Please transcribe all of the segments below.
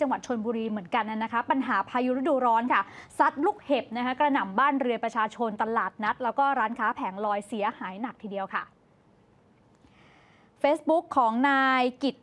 จังหวัดชนบุรีเหมือนกันนะคะ ปัญหาพายุฤดูร้อนค่ะซัดลูกเห็บนะคะกระหน่ำบ้านเรือนประชาชนตลาดนัด แล้วก็ร้านค้าแผงลอยเสียหายหนักทีเดียวค่ะ Facebook ของนายกิต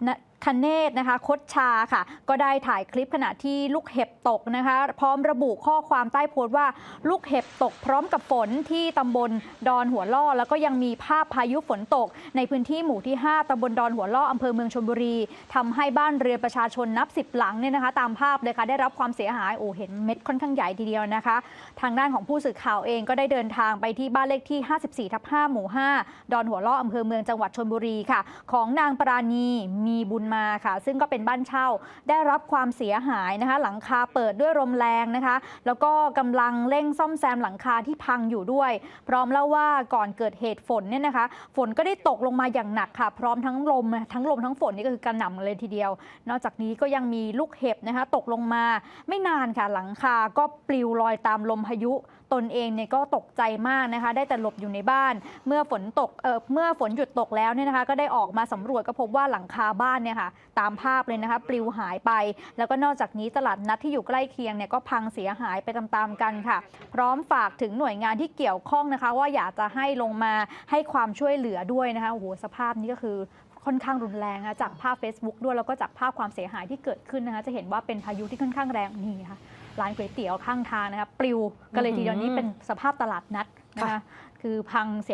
คเนศนะคะคดชาค่ะ ก็ได้ถ่ายคลิปขณะที่ลูกเห็บตกนะคะ พร้อมระบุข้อความใต้โพสต์ว่าลูกเห็บตกพร้อมกับฝนที่ตำบลดอนหัวล่อ แล้วก็ยังมีภาพพายุฝนตก ในพื้นที่หมู่ที่ 5ตำบลดอนหัวล่ออำเภอเมืองชลบุรีทำให้บ้านเรือนประชาชนนับ 10 หลังเนี่ยนะคะ ตามภาพเลยค่ะได้รับความเสียหายโอ้เห็นเม็ดค่อนข้างใหญ่ทีเดียวนะคะ ทางด้านของผู้สื่อข่าวเองก็ได้เดินทางไปที่บ้านเลขที่ 54ทับ5หมู่ 5 ดอนหัวล่ออำเภอเมืองจังหวัดชลบุรีค่ะ ของนางปราณีมีบุญมาค่ะ ซึ่งก็เป็นบ้านเช่าได้รับความเสียหายนะคะ หลังคาเปิดด้วยลมแรงนะคะ แล้วก็กำลังเร่งซ่อมแซมหลังคาที่พังอยู่ด้วย พร้อมเล่าว่าก่อนเกิดเหตุฝนเนี่ยนะคะ ฝนก็ได้ตกลงมาอย่างหนักค่ะ พร้อมทั้งลมทั้งลมทั้งฝนนี่ก็คือกระหน่ำเลยทีเดียว นอกจากนี้ก็ยังมีลูกเห็บนะคะ ตกลงมาไม่นานค่ะหลังคาก็ปลิวลอยตามลมพายุตนเองเนี่ยก็ตกใจมากนะคะ ได้แต่หลบอยู่ในบ้าน เมื่อฝนตกเออเมื่อฝนหยุดตกแล้วเนี่ยนะคะ ก็ได้ออกมาสำรวจก็พบว่าหลังคาบ้านเนี่ยเนี่ยค่ะตามภาพเลยนะคะปลิวหายไป แล้วก็นอกจากนี้ตลาดนัดที่อยู่ใกล้เคียงเนี่ยก็พังเสียหายไปตามๆกันค่ะ พร้อมฝากถึงหน่วยงานที่เกี่ยวข้องนะคะ ว่าอยากจะให้ลงมาให้ความช่วยเหลือด้วยนะคะโอ้โหสภาพนี้ก็คือค่อนข้างรุนแรงนะจากภาพ Facebook ด้วยแล้วก็จากภาพความเสียหายที่เกิดขึ้นนะคะจะเห็นว่าเป็นพายุที่ค่อนข้างแรงนี่ค่ะร้านก๋วยเตี๋ยวข้างทางนะคะปลิวกันเลยทีเดียวนี้เป็นสภาพตลาดนัดนะคะคือพังเสีย